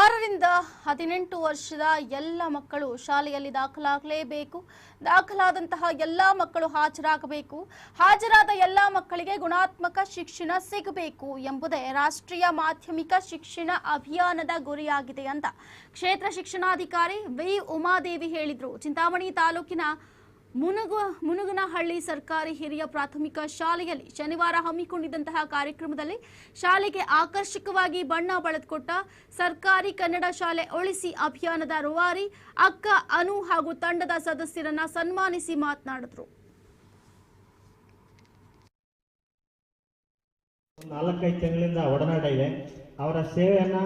ಆರರಿಂದ ಹದಿನೆಂಟು ವರ್ಷದ ಎಲ್ಲ ಮಕ್ಕಳು ಶಾಲೆಯಲ್ಲಿ ದಾಖಲಾಗಲೇಬೇಕು. ದಾಖಲಾದಂತಹ ಎಲ್ಲ ಮಕ್ಕಳು ಹಾಜರಾಗಬೇಕು. ಹಾಜರಾದ ಎಲ್ಲ ಮಕ್ಕಳಿಗೆ ಗುಣಾತ್ಮಕ ಶಿಕ್ಷಣ ಸಿಗಬೇಕು ಎಂಬುದೇ ರಾಷ್ಟ್ರೀಯ ಮಾಧ್ಯಮಿಕ ಶಿಕ್ಷಣ ಅಭಿಯಾನದ ಗುರಿಯಾಗಿದೆ ಅಂತ ಕ್ಷೇತ್ರ ಶಿಕ್ಷಣಾಧಿಕಾರಿ ವಿ. ಉಮಾದೇವಿ ಹೇಳಿದರು. ಚಿಂತಾಮಣಿ ತಾಲೂಕಿನ ಮುನುಗು, ಮುನುಗನಹಳ್ಳಿ ಸರ್ಕಾರಿ ಹಿರಿಯ ಪ್ರಾಥಮಿಕ ಶಾಲೆಯಲ್ಲಿ ಶನಿವಾರ ಹಮ್ಮಿಕೊಂಡಿದ್ದಂತಹ ಕಾರ್ಯಕ್ರಮದಲ್ಲಿ ಶಾಲೆಗೆ ಆಕರ್ಷಕವಾಗಿ ಬಣ್ಣ ಬಳೆದುಕೊಟ್ಟ ಸರ್ಕಾರಿ ಕನ್ನಡ ಶಾಲೆ ಉಳಿಸಿ ಅಭಿಯಾನದ ರೂವಾರಿ ಅಕ್ಕ ಅನು ಹಾಗೂ ತಂಡದ ಸದಸ್ಯರನ್ನ ಸನ್ಮಾನಿಸಿ ಮಾತನಾಡಿದರು. ನಾಲ್ಕೈದು ತಿಂಗಳಿಂದ ಒಡನಾಟ ಇದೆ. ಅವರ ಸೇವೆಯನ್ನ,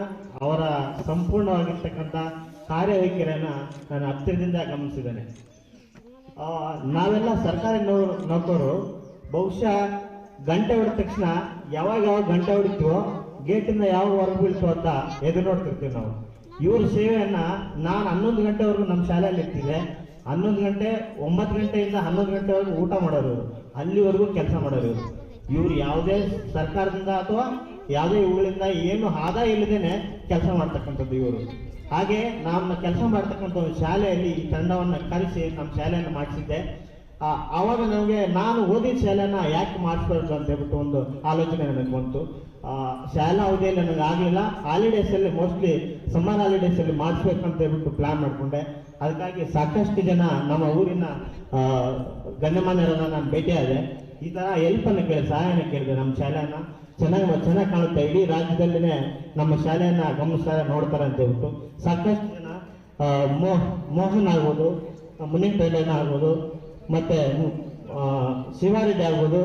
ಅವರ ಸಂಪೂರ್ಣವಾಗಿರ್ತಕ್ಕಂಥ ಕಾರ್ಯವೈಖರಿಯನ್ನ ನಾನು ಹತ್ತಿರದಿಂದ ಗಮನಿಸಿದ್ದೇನೆ. ನಾವೆಲ್ಲ ಸರ್ಕಾರಿ ನೌಕರು ಬಹುಶಃ ಗಂಟೆ ಹೊಡೆದ ತಕ್ಷಣ ಯಾವಾಗ ಯಾವಾಗ ಗಂಟೆ ಹೊಡಿತೀವೋ, ಗೇಟಿಂದ ಯಾವ ಹೊರಗೆ ಬೀಳ್ತೀವೋ ಅಂತ ಎದುರು ನೋಡ್ತಿರ್ತೀವಿ ನಾವು. ಇವ್ರ ಸೇವೆಯನ್ನ ನಾನು ಹನ್ನೊಂದು ಗಂಟೆವರೆಗೂ ನಮ್ಮ ಶಾಲೆಯಲ್ಲಿ ಇರ್ತಿದ್ದೆ ಹನ್ನೊಂದು ಗಂಟೆ, ಒಂಬತ್ತು ಗಂಟೆಯಿಂದ ಹನ್ನೊಂದು ಗಂಟೆವರೆಗೂ ಊಟ ಮಾಡೋರು. ಅಲ್ಲಿವರೆಗೂ ಕೆಲಸ ಮಾಡೋರು ಇವರು. ಇವ್ರು ಯಾವುದೇ ಸರ್ಕಾರದಿಂದ ಅಥವಾ ಯಾವುದೇ ಇವುಗಳಿಂದ ಏನು ಆದಾಯ ಇಲ್ಲದೇನೆ ಕೆಲಸ ಮಾಡ್ತಕ್ಕಂಥದ್ದು ಇವರು. ಹಾಗೆ ನಮ್ಮ ಕೆಲಸ ಮಾಡ್ತಕ್ಕಂಥ ಒಂದು ಶಾಲೆಯಲ್ಲಿ ಈ ತಂಡವನ್ನು ಕರೆಸಿ ನಮ್ಮ ಶಾಲೆಯನ್ನು ಮಾಡಿಸಿದ್ದೆ. ಆವಾಗ ನನಗೆ ನಾನು ಓದಿದ ಶಾಲೆನ ಯಾಕೆ ಮಾಡಿಸ್ಬಾರ್ದು ಅಂತ ಹೇಳ್ಬಿಟ್ಟು ಒಂದು ಆಲೋಚನೆ ನನಗೆ ಬಂತು. ಶಾಲಾ ಅವಧಿಯಲ್ಲಿ ನನಗೆ ಆಗಲಿಲ್ಲ. ಹಾಲಿಡೇಸಲ್ಲಿ ಮೋಸ್ಟ್ಲಿ ಸಮ್ಮರ್ ಹಾಲಿಡೇಸಲ್ಲಿ ಅಂತ ಹೇಳ್ಬಿಟ್ಟು ಪ್ಲಾನ್ ಮಾಡಿಕೊಂಡೆ. ಅದಕ್ಕಾಗಿ ಸಾಕಷ್ಟು ಜನ ನಮ್ಮ ಊರಿನ ಗಣ್ಯಮಾನ್ಯರನ್ನ ನಾನು ಭೇಟಿಯಾದೆ. ಈ ತರ ಹೆಲ್ಪ್ ಕೇಳಿದೆ ಸಹಾಯನ ಕೇಳಿದೆ ನಮ್ಮ ಶಾಲೆಯನ್ನ. ಚೆನ್ನಾಗಿ ಚೆನ್ನಾಗಿ ಕಾಣುತ್ತೆ. ಇಡೀ ರಾಜ್ಯದಲ್ಲಿನೇ ನಮ್ಮ ಶಾಲೆಯನ್ನ ಗಮನಿಸ್ತಾರೆ, ನೋಡ್ತಾರೆ ಅಂತ ಹೇಳ್ಬಿಟ್ಟು ಸಾಕಷ್ಟು ಜನ ಮೋಹನ್ ಆಗ್ಬೋದು ಮುನಿನ್ ಪೈಲನ್ ಆಗ್ಬೋದು, ಮತ್ತೆ ಶಿವಾರೆಡ್ಡಿ ಆಗ್ಬೋದು,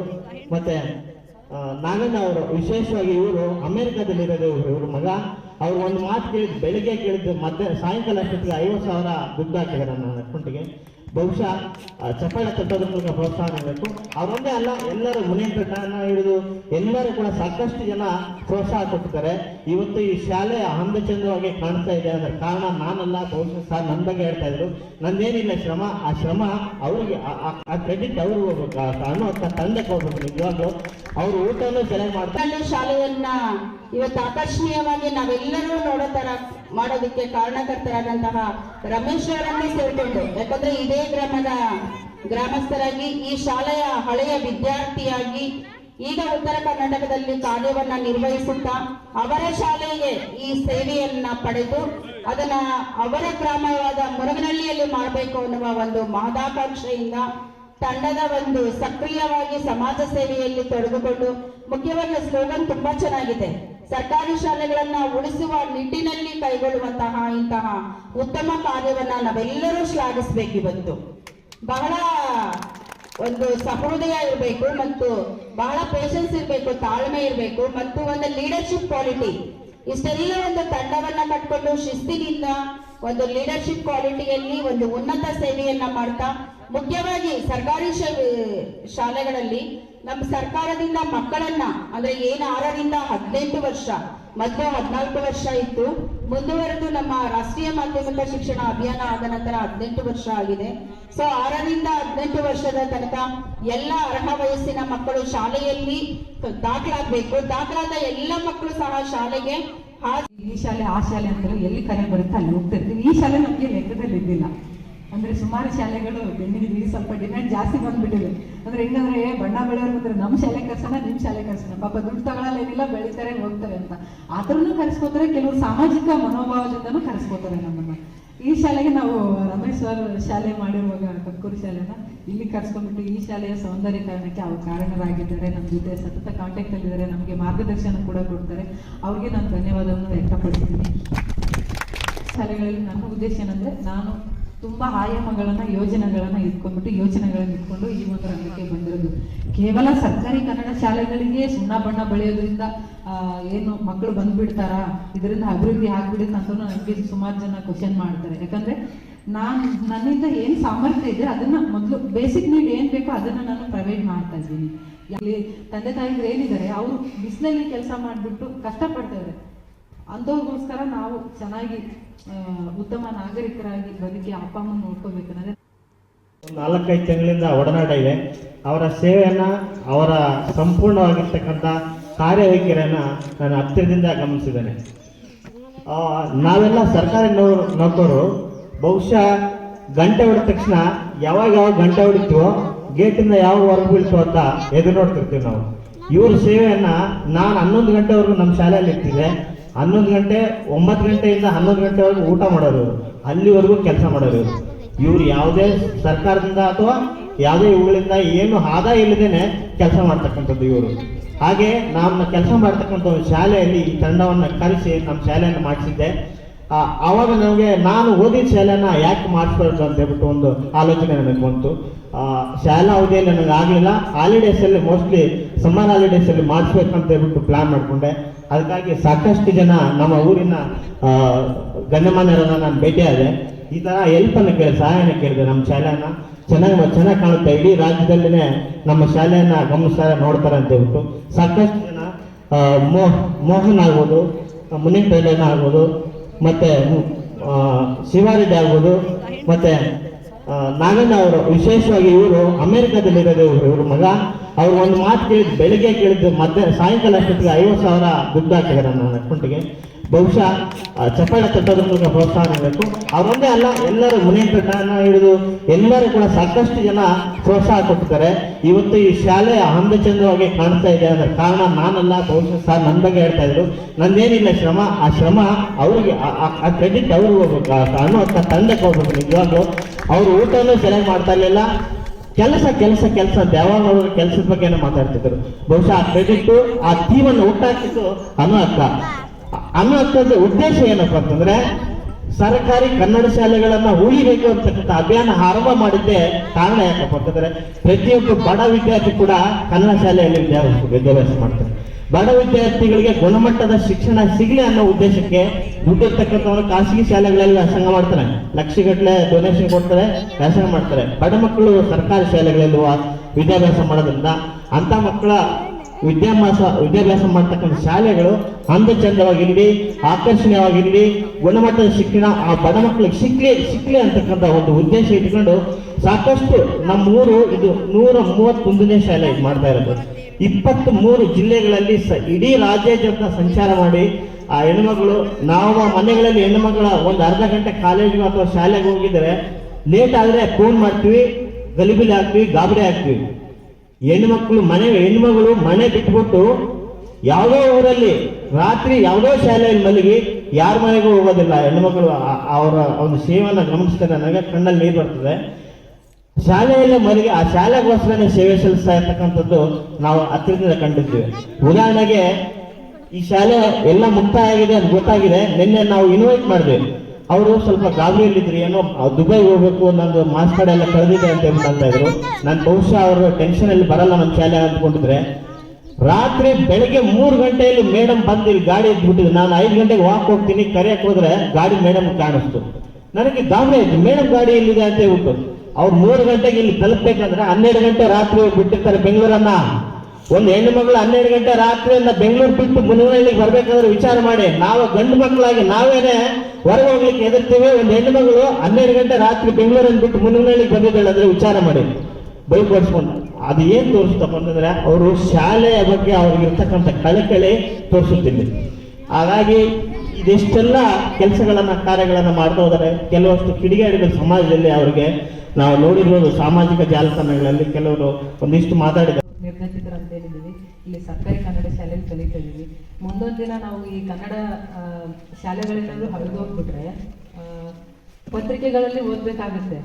ಮತ್ತೆ ನಾಗಣ್ಣ ಅವರು ವಿಶೇಷವಾಗಿ ಇವರು ಅಮೆರಿಕದಲ್ಲಿರೋದು ಇವರು, ಇವ್ರ ಮಗ. ಅವ್ರು ಒಂದು ಮಾತು ಕೇಳಿದ್ ಬೆಳಿಗ್ಗೆ ಕೇಳಿದ್ದು ಮಧ್ಯ, ಸಾಯಂಕಾಲ ಅಷ್ಟೊತ್ತಿಗೆ ಐವತ್ತು ಸಾವಿರ ದುಡ್ಡು ಹಾಕಿದ್ದಾರೆ ನನ್ನ ಅಕೌಂಟಿಗೆ. ಬಹುಶಃ ಚಪ್ಪಾಳೆ ಮೂಲಕ ಪ್ರೋತ್ಸಾಹ ನೀಡಬೇಕು ಅವರೊಂದೇ ಅಲ್ಲ, ಎಲ್ಲರೂ ಮುನಿಯಂತ್ರನ ಹಿಡಿದು ಎಲ್ಲರೂ ಕೂಡ ಸಾಕಷ್ಟು ಜನ ಪ್ರೋತ್ಸಾಹ ಕೊಟ್ಟಿದ್ದಾರೆ. ಇವತ್ತು ಈ ಶಾಲೆ ಚಂದವಾಗಿ ಕಾಣ್ತಾ ಇದೆ ಅಂದ್ರೆ ಕಾರಣ ನಾನಲ್ಲ, ಬಹುಶಃ ಸರ್ ನನ್ನ ಬಗ್ಗೆ ಹೇಳ್ತಾ ಇದ್ರು. ನಂದೇನಿಲ್ಲ ಶ್ರಮ, ಆ ಶ್ರಮ ಅವರಿಗೆ, ಆ- ಕ್ರೆಡಿಟ್ ಅವ್ರಿಗೆ ಹೋಗ್ಬೇಕು ಅನ್ನುವಂಥ ತಂಡಕ್ಕೆ ಹೋಗ್ಬೇಕು ನಿಜವಾಗ್ಲು. ಅವ್ರು ಊಟನೂ ಚೆನ್ನಾಗಿ ಮಾಡ್ತಾರೆ. ಶಾಲೆಯನ್ನ ಇವತ್ತು ಆಕರ್ಷಣೀಯವಾಗಿ ನಾವೆಲ್ಲರೂ ನೋಡೋ ತರ ಮಾಡೋದಕ್ಕೆ ಕಾರಣಕರ್ತರಾದಂತಹ ರಮೇಶ್ ಅವರನ್ನೇ ಸೇರ್ಕೊಂಡು, ಯಾಕಂದ್ರೆ ಇದೇ ಗ್ರಾಮದ ಗ್ರಾಮಸ್ಥರಾಗಿ ಈ ಶಾಲೆಯ ಹಳೆಯ ವಿದ್ಯಾರ್ಥಿಯಾಗಿ ಈಗ ಉತ್ತರ ಕರ್ನಾಟಕದಲ್ಲಿ ಕಾರ್ಯವನ್ನ ನಿರ್ವಹಿಸುತ್ತಾ ಅವರ ಶಾಲೆಗೆ ಈ ಸೇವೆಯನ್ನ ಪಡೆದು ಅದನ್ನ ಅವರ ಗ್ರಾಮವಾದ ಮುರುಗನಹಳ್ಳಿಯಲ್ಲಿ ಮಾಡಬೇಕು ಅನ್ನುವ ಒಂದು ಮಹದಾಕಾಂಕ್ಷೆಯಿಂದ ತಂಡದ ಒಂದು ಸಕ್ರಿಯವಾಗಿ ಸಮಾಜ ಸೇವೆಯಲ್ಲಿ ತೊಡಗಿಕೊಂಡು ಮುಖ್ಯವಾಗಿ ಸ್ಲೋಗನ್ ತುಂಬಾ ಚೆನ್ನಾಗಿದೆ. ಸರ್ಕಾರಿ ಶಾಲೆಗಳನ್ನ ಉಳಿಸುವ ನಿಟ್ಟಿನಲ್ಲಿ ಕೈಗೊಳ್ಳುವಂತಹ ಇಂತಹ ಉತ್ತಮ ಕಾರ್ಯವನ್ನ ನಾವೆಲ್ಲರೂ ಶ್ಲಾಘಿಸಬೇಕು ಇವತ್ತು. ಬಹಳ ಒಂದು ಸಹೃದಯ ಇರಬೇಕು ಮತ್ತು ಬಹಳ ಪೇಷನ್ಸ್ ಇರಬೇಕು, ತಾಳ್ಮೆ ಇರಬೇಕು ಮತ್ತು ಒಂದು ಲೀಡರ್ಶಿಪ್ ಕ್ವಾಲಿಟಿ ಇಷ್ಟೆಲ್ಲ ಒಂದು ತಂಡವನ್ನ ಕಟ್ಕೊಂಡು ಶಿಸ್ತಿನಿಂದ ಒಂದು ಲೀಡರ್ಶಿಪ್ ಕ್ವಾಲಿಟಿಯಲ್ಲಿ ಒಂದು ಉನ್ನತ ಸೇವೆಯನ್ನ ಮಾಡ್ತಾ ಮುಖ್ಯವಾಗಿ ಸರ್ಕಾರಿ ಶಾಲೆಗಳಲ್ಲಿ ನಮ್ಮ ಸರ್ಕಾರದಿಂದ ಮಕ್ಕಳನ್ನ, ಅಂದ್ರೆ ಏನ್ ಆರರಿಂದ ಹದಿನೆಂಟು ವರ್ಷ ಮೊದಲು ಹದಿನಾಲ್ಕು ವರ್ಷ ಇತ್ತು ಮುಂದುವರೆದು ನಮ್ಮ ರಾಷ್ಟ್ರೀಯ ಮಾಧ್ಯಮಿಕ ಶಿಕ್ಷಣ ಅಭಿಯಾನ ಆದ ನಂತರ ಹದಿನೆಂಟು ವರ್ಷ ಆಗಿದೆ. ಸೊ ಆರರಿಂದ ಹದಿನೆಂಟು ವರ್ಷದ ತನಕ ಎಲ್ಲ ಅರ್ಹ ವಯಸ್ಸಿನ ಮಕ್ಕಳು ಶಾಲೆಯಲ್ಲಿ ದಾಖಲಾಗಬೇಕು. ದಾಖಲಾದ ಎಲ್ಲ ಮಕ್ಕಳು ಸಹ ಶಾಲೆಗೆ ಈ ಶಾಲೆ, ಆ ಶಾಲೆ ಅಂತಲೂ ಎಲ್ಲಿ ಕರೆ ಬರುತ್ತೆ ಅಲ್ಲಿ ಹೋಗ್ತಿರ್ತೀವಿ. ಈ ಶಾಲೆ ನಮಗೆ ಲೆಕ್ಕದಲ್ಲಿ ಇದ್ದಿಲ್ಲ. ಅಂದ್ರೆ ಸುಮಾರು ಶಾಲೆಗಳು ಬೆನ್ನಿಗೆ ಸ್ವಲ್ಪ ಡಿಮ್ಯಾಂಡ್ ಜಾಸ್ತಿ ಬಂದ್ಬಿಟ್ಟಿದೆ. ಅಂದ್ರೆ ಹೆಂಗಂದ್ರೆ ಬಣ್ಣ ಬೆಳೆಯೋರು ಬಂದ್ರೆ ನಮ್ಮ ಶಾಲೆ ಕರ್ಸೋಣ, ನಿಮ್ ಶಾಲೆ ಕರ್ಸೋಣ. ಪಾಪ ದುಡ್ಡು ತಗೊಳ್ಳಲ್ಲ ಏನಿಲ್ಲ ಬೆಳಿತಾರೆ, ಹೋಗ್ತಾರೆ ಅಂತ. ಆದ್ರೂ ಕರೆಸ್ಕೋತಾರೆ, ಕೆಲವರು ಸಾಮಾಜಿಕ ಮನೋಭಾವದಿಂದನೂ ಕರೆಸ್ಕೋತಾರೆ ನಮ್ಮನ್ನ. ಈ ಶಾಲೆಗೆ ನಾವು ರಮೇಶ್ ಸರ್ ಶಾಲೆ ಮಾಡಿರುವಾಗ ಕಕ್ಕೂರು ಶಾಲೆನ, ಇಲ್ಲಿ ಕರ್ಸ್ಕೊಂಡ್ಬಿಟ್ಟು ಈ ಶಾಲೆಯ ಸೌಂದರ್ಯೀಕರಣಕ್ಕೆ ಅವ್ರು ಕಾರಣರಾಗಿದ್ದಾರೆ. ನಮ್ಮ ಜೊತೆ ಸತತ ಕಾಂಟ್ಯಾಕ್ಟ್ ಅಲ್ಲಿದ್ದಾರೆ ನಮಗೆ ಮಾರ್ಗದರ್ಶನ ಕೂಡ ಕೊಡ್ತಾರೆ. ಅವ್ರಿಗೆ ನಾನು ಧನ್ಯವಾದವನ್ನು ವ್ಯಕ್ತಪಡಿಸ್ತೀನಿ. ಶಾಲೆಗಳಲ್ಲಿ ನನ್ನ ಉದ್ದೇಶ ಏನಂದ್ರೆ, ನಾನು ತುಂಬಾ ಆಯಾಮಗಳನ್ನ ಯೋಜನೆಗಳನ್ನ ಇಟ್ಕೊಂಡ್ಬಿಟ್ಟು, ಯೋಚನೆಗಳನ್ನ ಇಟ್ಕೊಂಡು ಈ ಒಂದು ರಂಗಕ್ಕೆ ಬಂದಿರೋದು. ಕೇವಲ ಸರ್ಕಾರಿ ಕನ್ನಡ ಶಾಲೆಗಳಿಗೆ ಸುಣ್ಣ ಬಣ್ಣ ಬಳಿಯೋದ್ರಿಂದ ಏನು ಮಕ್ಕಳು ಬಂದ್ಬಿಡ್ತಾರಾ? ಇದರಿಂದ ಅಭಿವೃದ್ಧಿ ಆಗ್ಬಿಡುತ್ತೆ ಅಂತ ನನಗೆ ಸುಮಾರು ಜನ ಕ್ವಶನ್ ಮಾಡ್ತಾರೆ. ಯಾಕಂದ್ರೆ ನಾನು, ನನ್ನಿಂದ ಏನ್ ಸಾಮರ್ಥ್ಯ ಇದೆ ಅದನ್ನ ಮೊದಲು ಬೇಸಿಕ್ ನೀಡ್ ಏನ್ ಬೇಕೋ ಅದನ್ನ ನಾನು ಪ್ರೊವೈಡ್ ಮಾಡ್ತಾ ಇದ್ದೀನಿ. ಇಲ್ಲಿ ತಂದೆ ತಾಯಿಗಳು ಏನಿದ್ದಾರೆ, ಅವರು ಬಿಸಿಲಲ್ಲಿ ಕೆಲಸ ಮಾಡಿಬಿಟ್ಟು ಕಷ್ಟಪಡ್ತಾರೆ ಅಂಥವ್ರಿಗೋಸ್ಕರ ನಾವು ಚೆನ್ನಾಗಿ ಉತ್ತಮ ನಾಗರಿಕರಾಗಿ ಬದುಕಿ ಅಪ್ಪ, ಅಮ್ಮ ನೋಡ್ಕೋಬೇಕಂದ್ರೆ ನಾಲ್ಕೈದು ತಿಂಗಳಿಂದ ಒಡನಾಟ ಇದೆ. ಅವರ ಸೇವೆಯನ್ನ, ಅವರ ಸಂಪೂರ್ಣವಾಗಿರ್ತಕ್ಕಂಥ ಕಾರ್ಯವೈಖರಿಯನ್ನ ನಾನು ಹತ್ತಿರದಿಂದ ಗಮನಿಸಿದ್ದೇನೆ. ನಾವೆಲ್ಲ ಸರ್ಕಾರಿ ನೌಕರರು. ಬಹುಶಃ ಗಂಟೆ ಹೊಡೆದ ತಕ್ಷಣ ಯಾವಾಗ ಯಾವಾಗ ಗಂಟೆ ಹೊಡಿತೀವೋ, ಗೇಟಿಂದ ಯಾವ ಹೊರಗೆ ಬೀಳ್ತೋ ಅಂತ ಎದುರು ನೋಡ್ತಿರ್ತೀವಿ ನಾವು. ಇವ್ರ ಸೇವೆಯನ್ನ ನಾನು ಹನ್ನೊಂದು ಗಂಟೆವರೆಗೂ ನಮ್ಮ ಶಾಲೆಯಲ್ಲಿ ಇರ್ತಿದ್ದೆ ಹನ್ನೊಂದು ಗಂಟೆ, ಒಂಬತ್ತು ಗಂಟೆಯಿಂದ ಹನ್ನೊಂದು ಗಂಟೆವರೆಗೂ ಊಟ ಮಾಡೋರು. ಅಲ್ಲಿವರೆಗೂ ಕೆಲಸ ಮಾಡೋರು. ಇವ್ರು ಯಾವುದೇ ಸರ್ಕಾರದಿಂದ ಅಥವಾ ಯಾವುದೇ ಇವುಗಳಿಂದ ಏನು ಆದಾಯ ಇಲ್ಲದೇನೆ ಕೆಲಸ ಮಾಡ್ತಕ್ಕಂಥದ್ದು ಇವರು. ಹಾಗೆ ನಮ್ಮ ಕೆಲಸ ಮಾಡ್ತಕ್ಕಂಥ ಒಂದು ಶಾಲೆಯಲ್ಲಿ ಈ ತಂಡವನ್ನು ಕರೆಸಿ ನಮ್ಮ ಶಾಲೆಯನ್ನು ಮಾಡಿಸಿದ್ದೆ. ಆವಾಗ ನಮಗೆ ನಾನು ಓದಿದ ಶಾಲೆನ ಯಾಕೆ ಮಾಡಿಸ್ಬಾರ್ದು ಅಂತ ಹೇಳ್ಬಿಟ್ಟು ಒಂದು ಆಲೋಚನೆ ನನಗೆ ಬಂತು. ಶಾಲಾ ಅವಧಿಯಲ್ಲಿ ನನಗೆ ಆಗಲಿಲ್ಲ. ಹಾಲಿಡೇಸಲ್ಲಿ ಮೋಸ್ಟ್ಲಿ ಸಮ್ಮರ್ ಹಾಲಿಡೇಸಲ್ಲಿ ಮಾಡಿಸ್ಬೇಕಂತ ಹೇಳ್ಬಿಟ್ಟು ಪ್ಲಾನ್ ಮಾಡಿಕೊಂಡೆ. ಅದಕ್ಕಾಗಿ ಸಾಕಷ್ಟು ಜನ ನಮ್ಮ ಊರಿನ ಗಣ್ಯಮಾನ್ಯರನ್ನ ನಾನು ಭೇಟಿಯಾದೆ ಈ ಥರ ಹೆಲ್ಪನ್ನು ಕೇಳಿ, ಸಹಾಯನ ಕೇಳಿದೆ ನಮ್ಮ ಶಾಲೆಯನ್ನ. ಚೆನ್ನಾಗಿ ಚೆನ್ನಾಗಿ ಕಾಣುತ್ತೆ. ಇಡೀ ರಾಜ್ಯದಲ್ಲಿನೇ ನಮ್ಮ ಶಾಲೆಯನ್ನ ಗಮನಿಸ್ತಾರೆ ನೋಡ್ತಾರೆ ಅಂತ ಹೇಳ್ಬಿಟ್ಟು. ಸಾಕಷ್ಟು ಜನ ಮೋ, ಮೋಹನ್ ಆಗ್ಬೋದು ಮುನಿನ್ ಆಗ್ಬೋದು, ಮತ್ತೆ ಶಿವಾರೆಡ್ಡಿ ಆಗ್ಬೋದು, ಮತ್ತೆ ನಾಗಣ್ಣ ಅವರು ವಿಶೇಷವಾಗಿ ಇವರು ಅಮೆರಿಕದಲ್ಲಿರೋದು ಇವರು. ಇವರು ಮಗ. ಅವ್ರು ಒಂದು ಮಾತು ಕೇಳಿದ್ದು ಬೆಳಿಗ್ಗೆ ಕೇಳಿದ್ದು ಮಧ್ಯ ಸಾಯಂಕಾಲ ಅಷ್ಟೊತ್ತಿಗೆ ಐವತ್ತು ಸಾವಿರ ದುಡ್ಡು ಹಾಕಿದ್ದಾರೆ ನನ್ನ ಅಕೌಂಟಿಗೆ. ಬಹುಶಃ ಚಪ್ಪಾಳೆ ತಟ್ಟೋದ್ರ ಮೂಲಕ ಪ್ರೋತ್ಸಾಹ ನೀಡಬೇಕು ಅವರೊಂದೇ ಅಲ್ಲ, ಎಲ್ಲರೂ ಕಾರಣ ಹಿಡಿದು ಎಲ್ಲರೂ ಕೂಡ ಸಾಕಷ್ಟು ಜನ ಪ್ರೋತ್ಸಾಹ ಕೊಟ್ಟಿದ್ದಾರೆ. ಇವತ್ತು ಈ ಶಾಲೆ ಚಂದವಾಗಿ ಕಾಣ್ತಾ ಇದೆ ಅದರ ಕಾರಣ ನಾನಲ್ಲ, ಬಹುಶಃ ಸರ್ ನನ್ನ ಬಗ್ಗೆ ಹೇಳ್ತಾ ಇದ್ರು. ನಂದೇನಿಲ್ಲ ಶ್ರಮ, ಆ ಶ್ರಮ ಅವರಿಗೆ, ಆ- ಕ್ರೆಡಿಟ್ ಅವ್ರಿಗೆ ಹೋಗ್ಬೇಕು ಅನ್ನೋ ತಂಡಕ್ಕೆ ಹೋಗ್ಬೇಕು ನಿಜವಾಗ್ಲೂ. ಅವರು ಊಟನೂ ಸೆಲೆಕ್ಟ್ ಮಾಡ್ತಾ ಇರಲಿಲ್ಲ. ಕೆಲಸ ಕೆಲಸ ಕೆಲಸ ಯಾವಾಗ ಕೆಲಸದ ಬಗ್ಗೆನೇ ಮಾತಾಡ್ತಿದ್ರು. ಬಹುಶಃ ಆ ಕ್ರೆಡಿಟ್ ಆ ಥೀಮನ್ನು ಹುಟ್ಟಾಕಿದ್ದು ಅನು ಅಕ್ಕ. ಉದ್ದೇಶ ಏನಪ್ಪಾ ಅಂತಂದ್ರೆ, ಸರ್ಕಾರಿ ಕನ್ನಡ ಶಾಲೆಗಳನ್ನ ಉಳಿಬೇಕು ಅಂತಕ್ಕಂಥ ಅಭಿಯಾನ ಆರಂಭ ಮಾಡಿದ್ದೆ ಕಾರಣ ಯಾಕಪ್ಪ ಅಂತಂದ್ರೆ, ಪ್ರತಿಯೊಬ್ಬ ಬಡ ವಿದ್ಯಾರ್ಥಿ ಕೂಡ ಕನ್ನಡ ಶಾಲೆಯಲ್ಲಿ ವಿದ್ಯಾಭ್ಯಾಸ ಮಾಡ್ತಾರೆ. ಬಡ ವಿದ್ಯಾರ್ಥಿಗಳಿಗೆ ಗುಣಮಟ್ಟದ ಶಿಕ್ಷಣ ಸಿಗಲಿ ಅನ್ನೋ ಉದ್ದೇಶಕ್ಕೆ ದುಡ್ಡಿರ್ತಕ್ಕಂಥವ್ರು ಖಾಸಗಿ ಶಾಲೆಗಳಲ್ಲಿ ವ್ಯಾಸಂಗ ಮಾಡ್ತಾರೆ. ಲಕ್ಷಗಟ್ಟಲೆ ಡೊನೇಷನ್ ಕೊಡ್ತಾರೆ, ವ್ಯಾಸಂಗ ಮಾಡ್ತಾರೆ. ಬಡ ಮಕ್ಕಳು ಸರ್ಕಾರಿ ಶಾಲೆಗಳಲ್ಲಿ ವಿದ್ಯಾಭ್ಯಾಸ ಮಾಡೋದ್ರಿಂದ ಅಂತ ಮಕ್ಕಳ ವಿದ್ಯಾಭ್ಯಾಸ ವಿದ್ಯಾಭ್ಯಾಸ ಮಾಡ್ತಕ್ಕಂಥ ಶಾಲೆಗಳು ಅಂದಚಂದವಾಗಿರಲಿ, ಆಕರ್ಷಣೀಯವಾಗಿರಲಿ, ಗುಣಮಟ್ಟದ ಶಿಕ್ಷಣ ಆ ಬಡ ಮಕ್ಕಳಿಗೆ ಸಿಕ್ಲಿ ಸಿಕ್ಲಿ ಅಂತಕ್ಕಂಥ ಒಂದು ಉದ್ದೇಶ ಇಟ್ಕೊಂಡು ಸಾಕಷ್ಟು ನಮ್ಮ ಊರು ಇದು ನೂರ ಮೂವತ್ತೊಂದನೇ ಶಾಲೆ ಮಾಡ್ತಾ ಇರೋದು. ಇಪ್ಪತ್ತ್ ಮೂರು ಜಿಲ್ಲೆಗಳಲ್ಲಿ ಸ, ಇಡೀ ರಾಜ್ಯಾದ್ಯಂತ ಸಂಚಾರ ಮಾಡಿ ಆ ಹೆಣ್ಮಗಳು, ನಾವು ಮನೆಗಳಲ್ಲಿ ಹೆಣ್ಮಗಳ ಒಂದು ಅರ್ಧ ಗಂಟೆ ಕಾಲೇಜಿಗೆ ಅಥವಾ ಶಾಲೆಗೆ ಹೋಗಿದ್ರೆ ಲೇಟ್ ಆದರೆ ಫೋನ್ ಮಾಡ್ತೀವಿ, ಗಲಿಬಿಲಿ ಹಾಕ್ತೀವಿ, ಗಾಬರಿ ಹಾಕ್ತೀವಿ. ಹೆಣ್ಮಕ್ಳು ಮನೆ ಹೆಣ್ಮಗಳು ಮನೆ ಬಿಟ್ಬಿಟ್ಟು ಯಾವುದೋ ಊರಲ್ಲಿ ರಾತ್ರಿ ಯಾವುದೋ ಶಾಲೆಯಲ್ಲಿ ಮಲಗಿ ಯಾರ ಮನೆಗೂ ಹೋಗೋದಿಲ್ಲ. ಹೆಣ್ಮಕ್ಳು ಅವರ ಒಂದು ಸೇವೆಯನ್ನು ಗಮನಿಸ್ತಾರೆ ನನಗೆ ಕಣ್ಣಲ್ಲಿ ನೀರು ಬರ್ತದೆ. ಶಾಲೆಯಲ್ಲಿ ಮಲಗಿ ಆ ಶಾಲೆಗೋಸ್ಕರನೇ ಸೇವೆ ಸಲ್ಲಿಸ್ತಾ ಇರ್ತಕ್ಕಂಥದ್ದು ನಾವು ಹತ್ತಿರದಿಂದ ಕಂಡಿದ್ದೇವೆ. ಉದಾಹರಣೆಗೆ ಈ ಶಾಲೆ ಎಲ್ಲ ಮುಕ್ತಾಯ ಆಗಿದೆ ಅಂತ ಗೊತ್ತಾಗಿದೆ. ನಿನ್ನೆ ನಾವು ಇನ್ವೈಟ್ ಮಾಡಿದ್ವಿ. ಅವರು ಸ್ವಲ್ಪ ಗಾಬರಿಯಲ್ಲಿದ್ರು, ಏನೋ ದುಬೈಗೆ ಹೋಗ್ಬೇಕು, ನಂದು ಮಾಸ್ ಕಾರ್ಡ್ ಎಲ್ಲ ಕಳೆದಿದೆ ಅಂತ ಅಂತ ಇದ್ರು. ನಾನು ಬಹುಶಃ ಅವರು ಟೆನ್ಷನ್ ಅಲ್ಲಿ ಬರಲ್ಲ ನಮ್ಮ ಶಾಲೆ ಅಂದ್ಕೊಂಡಿದ್ರೆ, ರಾತ್ರಿ ಬೆಳಗ್ಗೆ ಮೂರು ಗಂಟೆಯಲ್ಲಿ ಮೇಡಮ್ ಬಂದು ಗಾಡಿ ಎದ್ಬಿಟ್ಟಿದ್ರು ನಾನು ಐದು ಗಂಟೆಗೆ ವಾಕ್ ಹೋಗ್ತೀನಿ, ಕರೆಯಕ್ಕೆ ಹೋದ್ರೆ ಗಾಡಿ ಮೇಡಮ್ ಕಾಣಿಸ್ತು. ನನಗೆ ಗಾಬರಿ ಆಯ್ತು ಮೇಡಮ್ ಗಾಡಿ ಎಲ್ಲಿದೆ ಅಂತ ಹೇಳ್ಬಿಟ್ಟು. ಅವ್ರು ಮೂರು ಗಂಟೆಗೆ ಇಲ್ಲಿ ತಲುಪಬೇಕಂದ್ರೆ ಹನ್ನೆರಡು ಗಂಟೆ ರಾತ್ರಿ ಬಿಟ್ಟಿರ್ತಾರೆ ಬೆಂಗಳೂರನ್ನ. ಒಂದು ಹೆಣ್ಣು ಮಗಳು ಹನ್ನೆರಡು ಗಂಟೆ ರಾತ್ರಿಯಿಂದ ಬೆಂಗಳೂರು ಬಿಟ್ಟು ಮುನಹಳ್ಳಿಗೆ ಬರ್ಬೇಕಾದ್ರೆ ವಿಚಾರ ಮಾಡಿ. ನಾವು ಗಂಡು ಮಕ್ಕಳಾಗಿ ನಾವೇನೆ ಹೊರಗೆ ಹೋಗ್ಲಿಕ್ಕೆ ಎದುರ್ತೀವಿ ಒಂದು ಹೆಣ್ಣು ಮಗಳು ಹನ್ನೆರಡು ಗಂಟೆ ರಾತ್ರಿ ಬೆಂಗಳೂರನ್ನು ಬಿಟ್ಟು ಮುನಹಳ್ಳಿಗೆ ಬಂದಿದ್ದಾಳೆ ಅಂದ್ರೆ ವಿಚಾರ ಮಾಡಿ. ಬೈಪಡಿಸ್ಕೊಂಡು ಅದು ಏನ್ ತೋರಿಸ್ತಪ್ಪ ಅಂತಂದ್ರೆ ಅವರು ಶಾಲೆಯ ಬಗ್ಗೆ ಅವ್ರಿಗೆ ಇರ್ತಕ್ಕಂಥ ಕಳಕಳಿ ತೋರಿಸುತ್ತಿದ್ದೆ ಹಾಗಾಗಿ ಇದೆಷ್ಟೆಲ್ಲ ಕೆಲಸಗಳನ್ನ, ಕಾರ್ಯಗಳನ್ನ ಮಾಡ್ತಾ ಹೋದರೆ ಕೆಲವಷ್ಟು ಕಿಡಿಗೇಡಿಗಳು ಸಮಾಜದಲ್ಲಿ ಅವ್ರಿಗೆ ನಾವು ನೋಡಿರ್ಬೋದು ಸಾಮಾಜಿಕ ಜಾಲತಾಣಗಳಲ್ಲಿ ಕೆಲವರು ಒಂದಿಷ್ಟು ಮಾತಾಡಿದ ನಿರ್ಗತಿಕರು ಅಂತ ಹೇಳಿದ್ದೀವಿ. ಇಲ್ಲಿ ಸರ್ಕಾರಿ ಕನ್ನಡ ಶಾಲೆಯಲ್ಲಿ ಕಲಿತಾ ಇದ್ದೀವಿ. ಮುಂದೊಂದು ದಿನ ನಾವು ಈ ಕನ್ನಡ ಶಾಲೆಗಳೇನಾದರೂ ಹರಿದೋಗ್ಬಿಟ್ರೆ ಪತ್ರಿಕೆಗಳಲ್ಲಿ ಓದಬೇಕಾಗುತ್ತೆ.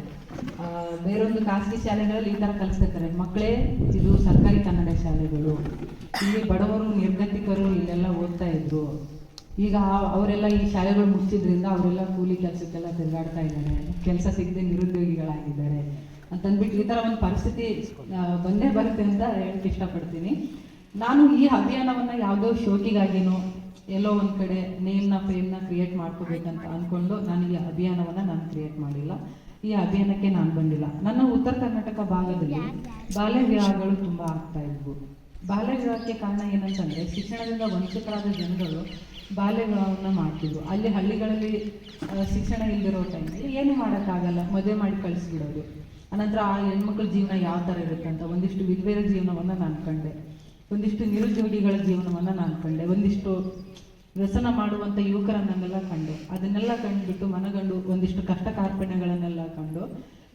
ಬೇರೊಂದು ಖಾಸಗಿ ಶಾಲೆಗಳಲ್ಲಿ ಈ ಥರ ಕಲಿಸ್ತಿರ್ತಾರೆ. ಮಕ್ಕಳೇ, ಇದು ಸರ್ಕಾರಿ ಕನ್ನಡ ಶಾಲೆಗಳು. ಇಲ್ಲಿ ಬಡವರು, ನಿರ್ಗತಿಕರು ಇಲ್ಲೆಲ್ಲ ಓದ್ತಾ ಇದ್ರು. ಈಗ ಅವರೆಲ್ಲ ಈ ಶಾಲೆಗಳು ಮುಚ್ಚಿದ್ರಿಂದ ಅವರೆಲ್ಲ ಕೂಲಿ ಕೆಲಸಕ್ಕೆಲ್ಲ ತಿರುಗಾಡ್ತಾ ಇದ್ದಾರೆ. ಕೆಲಸ ಸಿಗದೆ ನಿರುದ್ಯೋಗಿಗಳಾಗಿದ್ದಾರೆ. ಅಂತಂದ್ಬಿಟ್ಟು ಈ ಥರ ಒಂದು ಪರಿಸ್ಥಿತಿ ಬಂದೇ ಬರುತ್ತೆ ಅಂತ ಹೇಳಕ್ಕೆ ಇಷ್ಟಪಡ್ತೀನಿ. ನಾನು ಈ ಅಭಿಯಾನವನ್ನು ಯಾವುದೋ ಶೋಕಿಗಾಗಿನೋ ಎಲ್ಲೋ ಒಂದು ಕಡೆ ನೇಮ್ನ ಫೇಮ್ನ ಕ್ರಿಯೇಟ್ ಮಾಡ್ಕೋಬೇಕಂತ ಅಂದ್ಕೊಂಡು ನಾನು ಈ ಅಭಿಯಾನವನ್ನು ನಾನು ಕ್ರಿಯೇಟ್ ಮಾಡಿಲ್ಲ. ಈ ಅಭಿಯಾನಕ್ಕೆ ನಾನು ಬಂದಿಲ್ಲ. ನನ್ನ ಉತ್ತರ ಕರ್ನಾಟಕ ಭಾಗದಲ್ಲಿ ಬಾಲ್ಯ ವಿವಾಹಗಳು ತುಂಬ ಆಗ್ತಾ ಇದ್ವು. ಬಾಲ್ಯ ವಿವಾಹಕ್ಕೆ ಕಾರಣ ಏನಂತಂದರೆ ಶಿಕ್ಷಣದಿಂದ ವಂಚಿತರಾದ ಜನಗಳು ಬಾಲ್ಯ ವಿವಾಹವನ್ನು ಮಾಡ್ತಿದ್ರು. ಅಲ್ಲಿ ಹಳ್ಳಿಗಳಲ್ಲಿ ಶಿಕ್ಷಣ ಇಲ್ದಿರೋ ಟೈಮಲ್ಲಿ ಏನು ಮಾಡೋಕ್ಕಾಗಲ್ಲ, ಮದುವೆ ಮಾಡಿ ಕಳಿಸ್ಬಿಡೋದು. ಅನಂತರ ಆ ಹೆಣ್ಮಕ್ಳ ಜೀವನ ಯಾವ ಥರ ಇರುತ್ತೆ ಅಂತ ಒಂದಿಷ್ಟು ವಿಧವೆಯರ ಜೀವನವನ್ನು ನಾನು ಕಂಡೆ. ಒಂದಿಷ್ಟು ನಿರುದ್ಯೋಗಿಗಳ ಜೀವನವನ್ನು ನಾನು ಕಂಡೆ. ಒಂದಿಷ್ಟು ವ್ಯಸನ ಮಾಡುವಂಥ ಯುವಕರನ್ನೆಲ್ಲ ಕಂಡು. ಅದನ್ನೆಲ್ಲ ಕಂಡುಬಿಟ್ಟು ಮನಗಂಡು ಒಂದಿಷ್ಟು ಕಷ್ಟ ಕಾರ್ಪಣ್ಯಗಳನ್ನೆಲ್ಲ ಕಂಡು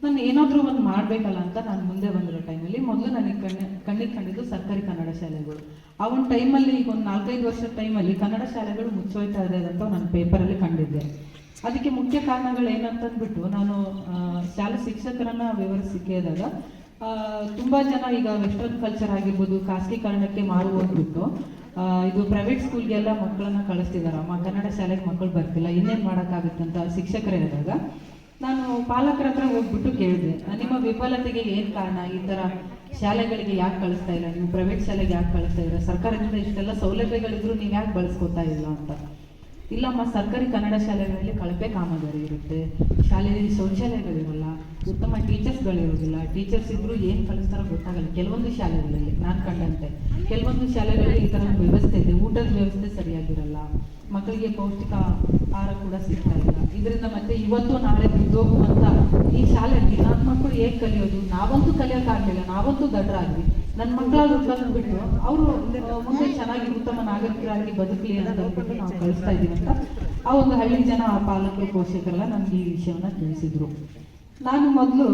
ನಾನು ಏನಾದರೂ ಒಂದು ಮಾಡಬೇಕಲ್ಲ ಅಂತ ನಾನು ಮುಂದೆ ಬಂದಿರೋ ಟೈಮಲ್ಲಿ ಮೊದಲು ನನಗೆ ಕಣ್ಣ, ಕಣ್ಣಿಗೆ ಕಂಡಿದ್ದು ಸರ್ಕಾರಿ ಕನ್ನಡ ಶಾಲೆಗಳು. ಆ ಒಂದು ಟೈಮಲ್ಲಿ ಈಗ ಒಂದು ನಾಲ್ಕೈದು ವರ್ಷದ ಟೈಮಲ್ಲಿ ಕನ್ನಡ ಶಾಲೆಗಳು ಮುಚ್ಚೋಯ್ತಾ ಇದೆ ಅಂತ ನಾನು ಪೇಪರಲ್ಲಿ ಕಂಡಿದ್ದೆ. ಅದಕ್ಕೆ ಮುಖ್ಯ ಕಾರಣಗಳು ಏನಂತಂದ್ಬಿಟ್ಟು ನಾನು ಶಾಲಾ ಶಿಕ್ಷಕರನ್ನ ವಿವರಿಸಿ ಕೇಳಿದಾಗ ಆ, ತುಂಬಾ ಜನ ಈಗ ವೆಸ್ಟರ್ನ್ ಕಲ್ಚರ್ ಆಗಿರ್ಬೋದು ಖಾಸಗೀಕರಣಕ್ಕೆ ಮಾರು ಹೋಗ್ಬಿಟ್ಟು ಇದು ಪ್ರೈವೇಟ್ ಸ್ಕೂಲ್ಗೆಲ್ಲ ಮಕ್ಕಳನ್ನ ಕಳಿಸ್ತಿದಾರಮ್ಮ ಕನ್ನಡ ಶಾಲೆಗೆ ಮಕ್ಕಳು ಬರ್ತಿಲ್ಲ ಇನ್ನೇನು ಅಂತ ಶಿಕ್ಷಕರೇ ಹೇಳಿದಾಗ ನಾನು ಪಾಲಕರ ಹತ್ರ ಹೋಗ್ಬಿಟ್ಟು ಕೇಳಿದೆ. ನಿಮ್ಮ ವಿಫಲತೆಗೆ ಏನು ಕಾರಣ? ಈ ಥರ ಶಾಲೆಗಳಿಗೆ ಯಾಕೆ ಕಳಿಸ್ತಾ ಇಲ್ಲ? ನೀವು ಪ್ರೈವೇಟ್ ಶಾಲೆಗೆ ಯಾಕೆ ಕಳಿಸ್ತಾ ಇಲ್ಲ ಸರ್ಕಾರದಿಂದ ಇಷ್ಟೆಲ್ಲ ಸೌಲಭ್ಯಗಳಿದ್ರು ನೀವು ಯಾಕೆ ಬಳಸ್ಕೊತಾ ಇಲ್ಲ ಅಂತ? ಇಲ್ಲಮ್ಮ ಸರ್ಕಾರಿ ಕನ್ನಡ ಶಾಲೆಗಳಲ್ಲಿ ಕಳಪೆ ಕಾಮಗಾರಿ ಇರುತ್ತೆ. ಶಾಲೆಯಲ್ಲಿ ಶೌಚಾಲಯಗಳಿರಲ್ಲ, ಉತ್ತಮ ಟೀಚರ್ಸ್ಗಳಿರೋದಿಲ್ಲ. ಟೀಚರ್ಸ್ ಇದ್ರು ಏನು ಕಲಿಸ್ತಾರೋ ಗೊತ್ತಾಗಲ್ಲ. ಕೆಲವೊಂದು ಶಾಲೆಗಳಲ್ಲಿ, ನಾನು ಕಂಡಂತೆ. ಕೆಲವೊಂದು ಶಾಲೆಗಳಲ್ಲಿ ಈ ಥರ ವ್ಯವಸ್ಥೆ ಇದೆ. ಊಟದ ವ್ಯವಸ್ಥೆ ಸರಿಯಾಗಿರಲ್ಲ. ಮಕ್ಕಳಿಗೆ ಪೌಷ್ಟಿಕ ಆಹಾರ ಕೂಡ ಸಿಗ್ತಾ ಇಲ್ಲ. ಇದರಿಂದ ಮತ್ತೆ ಇವತ್ತು ನಾಳೆ ಬಿದ್ದೋಗುವಂಥ ಈ ಶಾಲೆಯಲ್ಲಿ ನನ್ನ ಮಕ್ಕಳು ಹೇಗೆ ಕಲಿಯೋದು? ನಾವಂತೂ ಕಲಿಯೋಕ್ಕಾಗಲಿಲ್ಲ ನಾವಂತೂ ದಡ್ಡರಾದ್ವಿ ನನ್ನ ಮಕ್ಕಳಾದ್ರು ಬಂದ್ಬಿಟ್ಟು ಅವರು ಮುಂದೆ ಚೆನ್ನಾಗಿ ಉತ್ತಮ ನಾಗರಿಕರಾಗಿ ಬದುಕಲಿ ಅಂತ ಹೇಳ್ಬಿಟ್ಟು ನಾವು ಕಳಿಸ್ತಾ ಇದ್ದೀವಿ ಅಂತ. ಆ ಒಂದು ಹಳ್ಳಿ ಜನ, ಆ ಪಾಲಕರು, ಪೋಷಕರೆಲ್ಲ ನಮ್ಗೆ ಈ ವಿಷಯವನ್ನ ತಿಳಿಸಿದ್ರು. ನಾನು ಮೊದಲು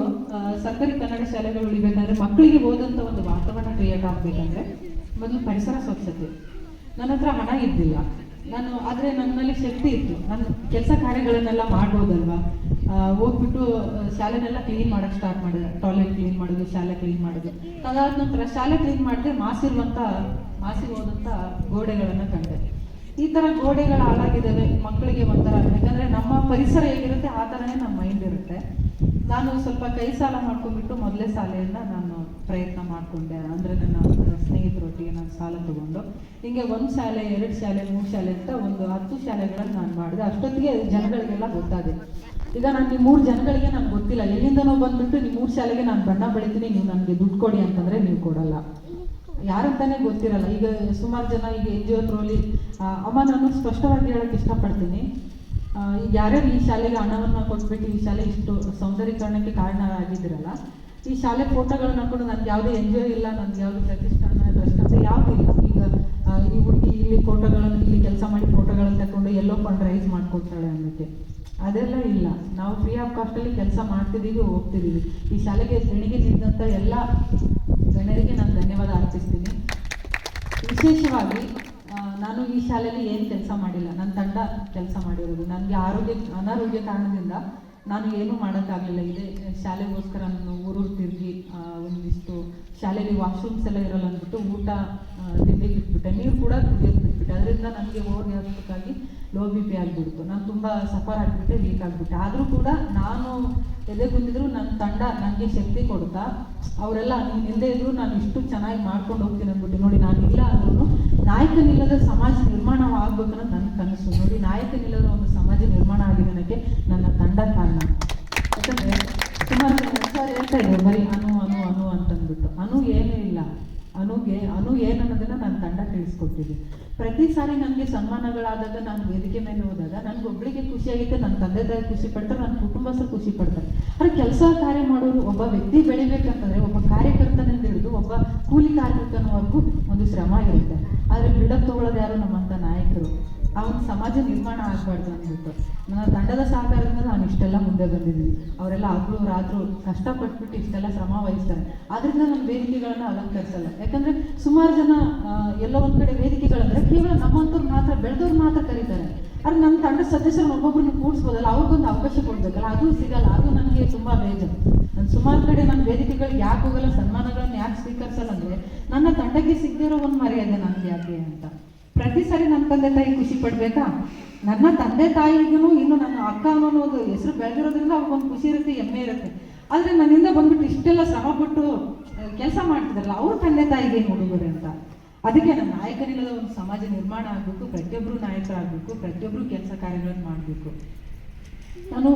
ಸರ್ಕಾರಿ ಕನ್ನಡ ಶಾಲೆಗಳು ಉಳಿಬೇಕಾದ್ರೆ ಮಕ್ಕಳಿಗೆ ಓದಂತ ಒಂದು ವಾತಾವರಣ ಕ್ರಿಯೇಟ್ ಆಗ್ಬೇಕಂದ್ರೆ ಮೊದಲು ಪರಿಸರ ಸ್ವಚ್ಛತೆ. ನನ್ನ ಹತ್ರ ಹಣ ಇದ್ದಿಲ್ಲ. ನಾನು, ಆದರೆ ನನ್ನಲ್ಲಿ ಶಕ್ತಿ ಇತ್ತು. ನಾನು ಕೆಲಸ ಕಾರ್ಯಗಳನ್ನೆಲ್ಲ ಮಾಡ್ಬೋದಲ್ವಾ? ಹೋಗ್ಬಿಟ್ಟು ಶಾಲೆನೆಲ್ಲ ಕ್ಲೀನ್ ಮಾಡಕ್ ಸ್ಟಾರ್ಟ್ ಮಾಡಿದೆ. ಟಾಯ್ಲೆಟ್ ಕ್ಲೀನ್ ಮಾಡೋದು, ಶಾಲೆ ಕ್ಲೀನ್ ಮಾಡೋದು. ಅದಾದ ನಂತರ ಶಾಲೆ ಕ್ಲೀನ್ ಮಾಡಿದೆ ಮಾಸಿರುವಂಥ ಮಾಸಿ ಹೋದಂತ ಗೋಡೆಗಳನ್ನ ಕಂಡೆ. ಈ ತರ ಗೋಡೆಗಳು ಹಾಳಾಗಿದ್ದಾವೆ, ಮಕ್ಕಳಿಗೆ ಒಂಥರ ಯಾಕಂದ್ರೆ ನಮ್ಮ ಪರಿಸರ ಹೇಗಿರುತ್ತೆ, ಆ ಥರನೇ ನಮ್ಮ ಮೈಂಡ್ ಇರುತ್ತೆ. ನಾನು ಸ್ವಲ್ಪ ಕೈ ಸಾಲ ಮಾಡ್ಕೊಂಡ್ಬಿಟ್ಟು ಮೊದಲೇ ಸಾಲೆಯನ್ನ ನಾನು ಪ್ರಯತ್ನ ಮಾಡಿಕೊಂಡೆ. ಅಂದ್ರೆ ನನ್ನ ಸ್ನೇಹಿತರೊಟ್ಟಿಗೆ ನಾನು ಸಾಲ ತಗೊಂಡು. ಹಿಂಗೆ ಒಂದು ಶಾಲೆ, ಎರಡು ಶಾಲೆ, ಮೂರು ಶಾಲೆ ಅಂತ ಒಂದು ಹತ್ತು ಶಾಲೆಗಳನ್ನು ನಾನು ಮಾಡಿದೆ. ಅಷ್ಟೊತ್ತಿಗೆ ಜನಗಳಿಗೆಲ್ಲ ಗೊತ್ತಾದೆ. ಈಗ ನಾನು ಈ ಮೂರು ಜನಗಳಿಗೆ ನಾನು ಗೊತ್ತಿಲ್ಲ. ಎಲ್ಲಿಂದನೋ ಬಂದ್ಬಿಟ್ಟು ನೀವು ಮೂರು ಶಾಲೆಗೆ ನಾನು ಬಣ್ಣ ಬೆಳಿತೀನಿ, ನೀವು ನನಗೆ ದುಡ್ಡು ಕೊಡಿ ಅಂತಂದ್ರೆ ನೀವು ಕೊಡಲ್ಲ. ಯಾರಂತಾನೆ ಗೊತ್ತಿರಲ್ಲ. ಈಗ ಸುಮಾರು ಜನ ಈಗ ಎನ್ ಜಿ ಓ ತ್ರೋಲಿ ಅಮ್ಮ ನಾನು ಸ್ಪಷ್ಟವಾಗಿ ಹೇಳಕ್ಕೆ ಇಷ್ಟಪಡ್ತೀನಿ. ಈಗ ಯಾರ್ಯಾರು ಈ ಶಾಲೆಗೆ ಹಣವನ್ನು ಕೊಟ್ಬಿಟ್ಟು ಈ ಶಾಲೆ ಇಷ್ಟು ಸೌಂದರ್ಯೀಕರಣಕ್ಕೆ ಕಾರಣ ಆಗಿದ್ದೀರಲ್ಲ ಈ ಶಾಲೆ ಫೋಟೋಗಳನ್ನ ಕೂಡ ನನ್ಗೆ ಯಾವುದೇ ಎಂಜಾಯ್ ಇಲ್ಲ ನನ್ಗೆ ಯಾವುದೇ ಪ್ರತಿಷ್ಠಾನ ಟ್ರಸ್ಟ್ ಯಾವುದು ಇಲ್ಲ. ಈಗ ಈ ಹುಡುಗಿ ಇಲ್ಲಿ ಫೋಟೋಗಳನ್ನು, ಇಲ್ಲಿ ಕೆಲಸ ಮಾಡಿ ಫೋಟೋಗಳನ್ನು ತಗೊಂಡು ಎಲ್ಲೋ ಫಂಡ್ ರೈಸ್ ಮಾಡ್ಕೊಡ್ತಾಳೆ ಅನ್ನೋಕ್ಕೆ. ಅದೆಲ್ಲ ಇಲ್ಲ. ನಾವು ಫ್ರೀ ಆಫ್ ಕಾಸ್ಟಲ್ಲಿ ಕೆಲಸ ಮಾಡ್ತಿದ್ದೀವಿ, ಹೋಗ್ತಿದ್ದೀವಿ. ಈ ಶಾಲೆಗೆ ದೇಣಿಗೆ ನಿಂತ ಎಲ್ಲ ಜನರಿಗೆ ನಾನು ಧನ್ಯವಾದ ಅರ್ಪಿಸ್ತೀನಿ. ವಿಶೇಷವಾಗಿ ನಾನು ಈ ಶಾಲೆಯಲ್ಲಿ ಏನು ಕೆಲಸ ಮಾಡಿಲ್ಲ. ನನ್ನ ತಂಡ ಕೆಲಸ ಮಾಡಿರೋದು. ನನಗೆ ಆರೋಗ್ಯ, ಅನಾರೋಗ್ಯ ಕಾರಣದಿಂದ ನಾನು ಏನೂ ಮಾಡೋಕ್ಕಾಗಲಿಲ್ಲ. ಇದೆ ಶಾಲೆಗೋಸ್ಕರ ನಾನು ಊರೂರು ತಿರುಗಿ ಒಂದಿಷ್ಟು ಶಾಲೆಯಲ್ಲಿ ವಾಶ್ರೂಮ್ಸ್ ಎಲ್ಲ ಇರೋಲ್ಲ ಅಂದ್ಬಿಟ್ಟು ಊಟ ತಿಂಡಿಗೆ ಬಿಟ್ಬಿಟ್ಟೆ. ನೀರು ಕೂಡ ಕುಡಿಯೋದು ಬಿಟ್ಬಿಟ್ಟೆ. ಅದರಿಂದ ನನಗೆ ಓವರ್ ಗ್ಯಾಸ್ಟಿಕ್ಕಾಗಿ ಲೋ ಬಿ ಪಿ ಆಗಿಬಿಡ್ತು. ನಾನು ತುಂಬ ಸಫರ್ ಆಗಿಬಿಟ್ಟೆ ವೀಕ್ ಆಗಿಬಿಟ್ಟೆ. ಆದರೂ ಕೂಡ ನಾನು ಎದೆ ಗುಂದಿದ್ರು ನನ್ನ ತಂಡ ನನಗೆ ಶಕ್ತಿ ಕೊಡ್ತಾ, ಅವರೆಲ್ಲ ನೀನು ಇಲ್ಲದೆ ಇದ್ರು ನಾನು ಇಷ್ಟು ಚೆನ್ನಾಗಿ ಮಾಡ್ಕೊಂಡು ಹೋಗ್ತೀನಿ ಅಂದ್ಬಿಟ್ಟು ನೋಡಿ, ನಾನು ಇಲ್ಲ ಅಂದ್ರೂ ನಾಯಕನಿಲ್ಲದ ಸಮಾಜ ನಿರ್ಮಾಣ ಆಗ್ಬೇಕನ್ನೋದು ನನ್ನ ಕನಸು. ನೋಡಿ, ನಾಯಕನಿಲ್ಲದ ಒಂದು ಸಮಾಜ ನಿರ್ಮಾಣ ನನಗೆ ನನ್ನ ತಂಡ ಕಾರಣ. ಯಾಕಂದ್ರೆ ಸುಮಾರು ಸಾರಿ ಹೇಳ್ತಾ ಇದ್ರು ಬರೀ ಅನು ಅನು ಅನು ಅಂತಂದ್ಬಿಟ್ಟು. ಅನು ಏನೂ ಇಲ್ಲ. ಅನುಗೆ, ಅನು ಏನನ್ನೋದನ್ನ ನನ್ನ ತಂಡ ತಿಳಿಸ್ಕೊಟ್ಟಿದೆ. ಪ್ರತಿ ಸಾರಿ ನನಗೆ ಸನ್ಮಾನಗಳಾದಾಗ ನಾನು ವೇದಿಕೆ ಮೇಲೆ ಹೋದಾಗ ನನಗೆ ಒಬ್ಬಳಿಗೆ ಖುಷಿಯಾಗಿತ್ತೆ ನನ್ನ ತಂದೆ ತಾಯಿ ಖುಷಿ ಪಡ್ತಾರೆ, ನನ್ನ ಕುಟುಂಬಸ್ಥರು ಖುಷಿ ಪಡ್ತಾರೆ. ಆದರೆ ಕೆಲಸ ಕಾರ್ಯ ಮಾಡೋರು ಒಬ್ಬ ವ್ಯಕ್ತಿ ಬೆಳಿಬೇಕಂತಂದ್ರೆ ಒಬ್ಬ ಕಾರ್ಯಕರ್ತನಿಂದ ಹಿಡಿದು ಒಬ್ಬ ಕೂಲಿ ಕಾರ್ಮಿಕನವರೆಗೂ ಒಂದು ಶ್ರಮ ಇರುತ್ತೆ. ಆದರೆ ಬಿಲ್ಡಪ್ ತಗೊಳ್ಳೋದು ಯಾರು ನಮ್ಮಂಥ ನಾಯಕರು? ಆ ಸಮಾಜ ನಿರ್ಮಾಣ ಆಗಬಾರ್ದು ಅಂದ್ಬಿಟ್ಟು ನನ್ನ ತಂಡದ ಸಹಕಾರದಿಂದ ನಾನು ಇಷ್ಟೆಲ್ಲ ಮುಂದೆ ಬಂದಿದ್ದೀನಿ. ಅವರೆಲ್ಲ ಹಗ್ಲು ರಾತ್ರು ಕಷ್ಟಪಟ್ಬಿಟ್ಟು ಇಷ್ಟೆಲ್ಲ ಶ್ರಮ ವಹಿಸ್ತಾರೆ. ಆದ್ರಿಂದ ನಾನು ವೇದಿಕೆಗಳನ್ನ ಅಲಂಕರಿಸಲ್ಲ. ಯಾಕಂದ್ರೆ ಸುಮಾರು ಜನ ಎಲ್ಲ ಒಂದ್ ಕಡೆ ವೇದಿಕೆಗಳಂದ್ರೆ ಕೇವಲ ನಮ್ಮಂತವ್ರು ಮಾತ್ರ, ಬೆಳೆದವ್ರು ಮಾತ್ರ ಕರೀತಾರೆ. ಆದ್ರೆ ನನ್ನ ತಂಡ ಸದಸ್ಯರನ್ನ ಒಬ್ಬೊಬ್ಬರನ್ನ ಕೂಡಿಸ್ಬೋದಲ್ಲ, ಅವ್ರಿಗೊಂದು ಅವಕಾಶ ಕೊಡ್ಬೇಕಲ್ಲ, ಅದು ಸಿಗಲ್ಲ, ಅದು ನನಗೆ ತುಂಬ ಬೇಜಾರು. ನಾನು ಸುಮಾರು ಕಡೆ ನನ್ನ ವೇದಿಕೆಗಳಿಗೆ ಯಾಕೆ ಹೋಗಲ್ಲ, ಸನ್ಮಾನಗಳನ್ನು ಯಾಕೆ ಸ್ವೀಕರಿಸಲ್ಲ ಅಂದರೆ, ನನ್ನ ತಂಡಕ್ಕೆ ಸಿಗದಿರೋ ಒಂದು ಮರ್ಯಾದೆ ನನಗೆ ಯಾಕೆ ಅಂತ. ಪ್ರತಿ ಸಾರಿ ನನ್ನ ತಂದೆ ತಾಯಿ ಖುಷಿ ಪಡ್ಬೇಕಾ? ನನ್ನ ತಂದೆ ತಾಯಿಗೂ ಇನ್ನು ನನ್ನ ಅಕ್ಕ ಅನ್ನೋ ಒಂದು ಹೆಸರು ಬೆಳೆದಿರೋದ್ರಿಂದ ಅವ್ರಿಗೊಂದು ಖುಷಿ ಇರುತ್ತೆ, ಹೆಮ್ಮೆ ಇರುತ್ತೆ. ಆದರೆ ನನ್ನಿಂದ ಬಂದ್ಬಿಟ್ಟು ಇಷ್ಟೆಲ್ಲ ಶ್ರಮ ಪಟ್ಟು ಕೆಲಸ ಮಾಡ್ತಿದ್ರಲ್ಲ, ಅವ್ರ ತಂದೆ ತಾಯಿಗೆ ಏನು ಹುಡುಗರು ಅಂತ. ಅದಕ್ಕೆ ನಮ್ಮ ನಾಯಕರಿಲ್ಲದ ಒಂದು ಸಮಾಜ ನಿರ್ಮಾಣ ಆಗಬೇಕು ಪ್ರತಿಯೊಬ್ಬರು ನಾಯಕರಾಗಬೇಕು ಪ್ರತಿಯೊಬ್ಬರು ಕೆಲಸ ಕಾರ್ಯಗಳನ್ನು ಮಾಡಬೇಕು. ನಾನು